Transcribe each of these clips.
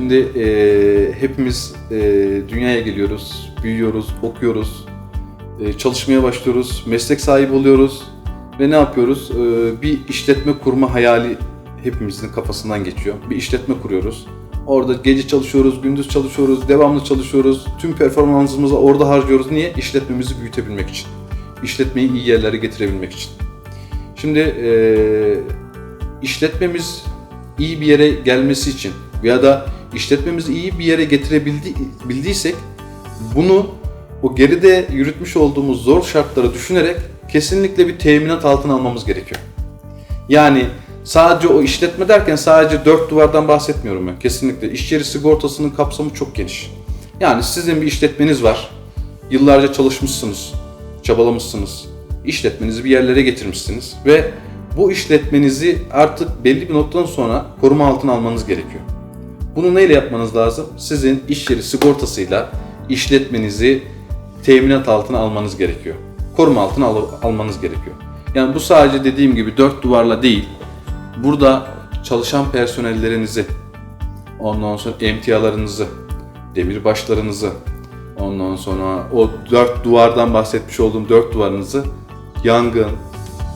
Şimdi e, hepimiz e, dünyaya geliyoruz, büyüyoruz, okuyoruz, e, çalışmaya başlıyoruz, meslek sahibi oluyoruz ve ne yapıyoruz? E, bir işletme kurma hayali hepimizin kafasından geçiyor. Bir işletme kuruyoruz. Orada gece çalışıyoruz, gündüz çalışıyoruz, devamlı çalışıyoruz. Tüm performansımızı orada harcıyoruz. Niye? İşletmemizi büyütebilmek için. İşletmeyi iyi yerlere getirebilmek için. Şimdi e, işletmemiz iyi bir yere gelmesi için ya da işletmemizi iyi bir yere getirebildiysek bunu o geride yürütmüş olduğumuz zor şartları düşünerek kesinlikle bir teminat altına almamız gerekiyor. Yani sadece o işletme derken sadece dört duvardan bahsetmiyorum ben. Kesinlikle iş yeri sigortasının kapsamı çok geniş. Yani sizin bir işletmeniz var. Yıllarca çalışmışsınız, çabalamışsınız. İşletmenizi bir yerlere getirmişsiniz ve bu işletmenizi artık belli bir noktadan sonra koruma altına almanız gerekiyor. Bunu neyle yapmanız lazım? Sizin iş yeri sigortasıyla işletmenizi teminat altına almanız gerekiyor. Koruma altına al- almanız gerekiyor. Yani bu sadece dediğim gibi dört duvarla değil, burada çalışan personellerinizi, ondan sonra emtialarınızı, demirbaşlarınızı, ondan sonra o dört duvardan bahsetmiş olduğum dört duvarınızı yangın,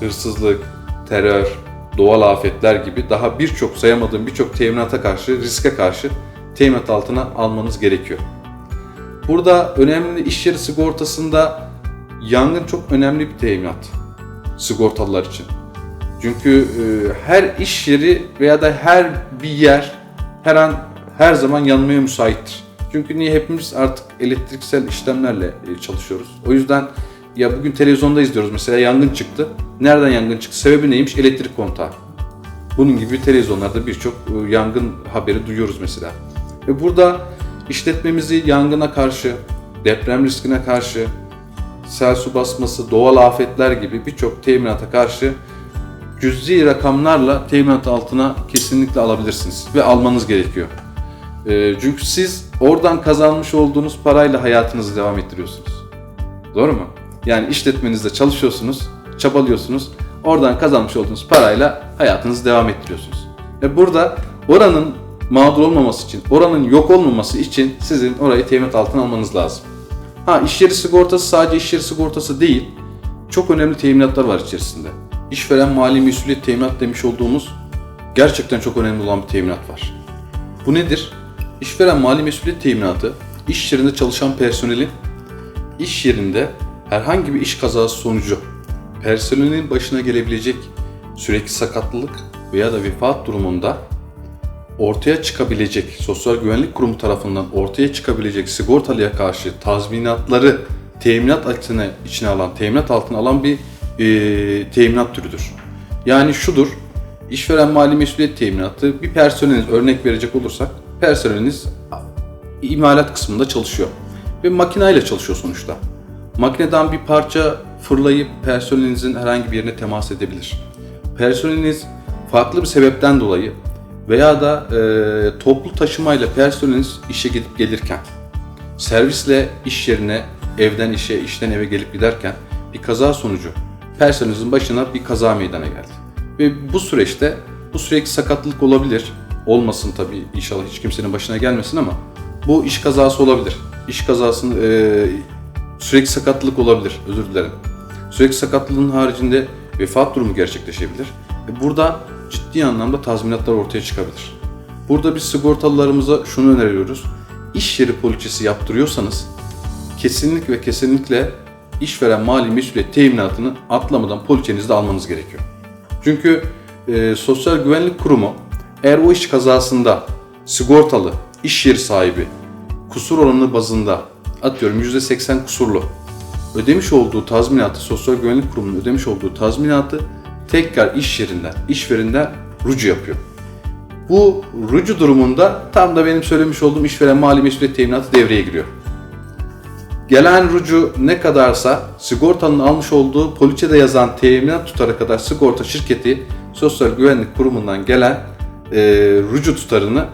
hırsızlık, terör, doğal afetler gibi daha birçok sayamadığım birçok teminata karşı, riske karşı teminat altına almanız gerekiyor. Burada önemli iş yeri sigortasında yangın çok önemli bir teminat sigortalılar için. Çünkü e, her iş yeri veya da her bir yer her an her zaman yanmaya müsaittir. Çünkü niye hepimiz artık elektriksel işlemlerle e, çalışıyoruz. O yüzden ya bugün televizyonda izliyoruz mesela yangın çıktı. Nereden yangın çıktı? Sebebi neymiş? Elektrik kontağı. Bunun gibi televizyonlarda birçok e, yangın haberi duyuyoruz mesela. Ve burada işletmemizi yangına karşı, deprem riskine karşı, sel su basması, doğal afetler gibi birçok teminata karşı cüzi rakamlarla teminat altına kesinlikle alabilirsiniz ve almanız gerekiyor. E, çünkü siz oradan kazanmış olduğunuz parayla hayatınızı devam ettiriyorsunuz. Doğru mu? Yani işletmenizde çalışıyorsunuz, çabalıyorsunuz. Oradan kazanmış olduğunuz parayla hayatınızı devam ettiriyorsunuz. Ve burada oranın mağdur olmaması için, oranın yok olmaması için sizin orayı teminat altına almanız lazım. Ha iş yeri sigortası sadece iş yeri sigortası değil. Çok önemli teminatlar var içerisinde. İşveren mali mesuliyet teminat demiş olduğumuz gerçekten çok önemli olan bir teminat var. Bu nedir? İşveren mali mesuliyet teminatı iş yerinde çalışan personelin iş yerinde herhangi bir iş kazası sonucu personelin başına gelebilecek sürekli sakatlık veya da vefat durumunda ortaya çıkabilecek, Sosyal Güvenlik Kurumu tarafından ortaya çıkabilecek sigortalıya karşı tazminatları teminat altına içine alan, teminat altına alan bir e, teminat türüdür. Yani şudur, işveren mali mesuliyet teminatı bir personeliniz örnek verecek olursak personeliniz imalat kısmında çalışıyor ve makineyle çalışıyor sonuçta. Makineden bir parça fırlayıp personelinizin herhangi bir yerine temas edebilir. Personeliniz farklı bir sebepten dolayı veya da e, toplu taşımayla personeliniz işe gidip gelirken, servisle iş yerine, evden işe, işten eve gelip giderken bir kaza sonucu personelinizin başına bir kaza meydana geldi. Ve bu süreçte bu sürekli sakatlık olabilir. Olmasın tabii inşallah hiç kimsenin başına gelmesin ama bu iş kazası olabilir. İş kazasının e, sürekli sakatlık olabilir. Özür dilerim. Sürekli sakatlığın haricinde vefat durumu gerçekleşebilir. E, burada ciddi anlamda tazminatlar ortaya çıkabilir. Burada biz sigortalılarımıza şunu öneriyoruz. İş yeri poliçesi yaptırıyorsanız kesinlikle ve kesinlikle işveren mali mesuliyet teminatını atlamadan poliçenizi de almanız gerekiyor. Çünkü e, Sosyal Güvenlik Kurumu eğer o iş kazasında sigortalı, iş yeri sahibi kusur oranı bazında atıyorum %80 kusurlu ödemiş olduğu tazminatı Sosyal Güvenlik Kurumu'nun ödemiş olduğu tazminatı tekrar iş yerinden, işverinden rucu yapıyor. Bu rucu durumunda tam da benim söylemiş olduğum işveren mali mesuliyet teminatı devreye giriyor. Gelen rucu ne kadarsa sigortanın almış olduğu poliçede yazan teminat tutara kadar sigorta şirketi Sosyal Güvenlik Kurumu'ndan gelen e, rucu tutarını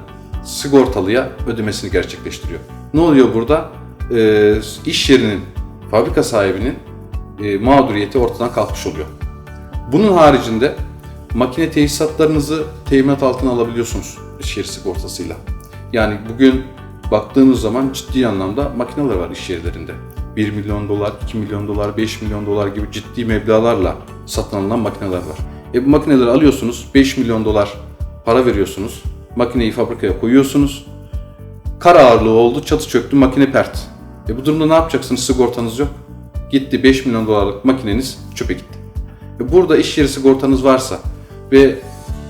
sigortalıya ödemesini gerçekleştiriyor. Ne oluyor burada? E, iş yerinin, fabrika sahibinin e, mağduriyeti ortadan kalkmış oluyor. Bunun haricinde makine tesisatlarınızı teminat altına alabiliyorsunuz iş yeri sigortasıyla. Yani bugün baktığınız zaman ciddi anlamda makineler var iş yerlerinde. 1 milyon dolar, 2 milyon dolar, 5 milyon dolar gibi ciddi meblağlarla satın alınan makineler var. E bu makineleri alıyorsunuz, 5 milyon dolar para veriyorsunuz, makineyi fabrikaya koyuyorsunuz, kar ağırlığı oldu, çatı çöktü, makine pert. E bu durumda ne yapacaksınız? Sigortanız yok. Gitti 5 milyon dolarlık makineniz çöpe gitti. E burada iş yeri sigortanız varsa ve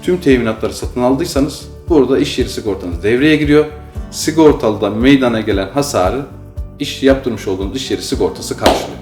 tüm teminatları satın aldıysanız burada iş yeri sigortanız devreye giriyor. Sigortalıda meydana gelen hasarı iş yaptırmış olduğunuz iş yeri sigortası karşılıyor.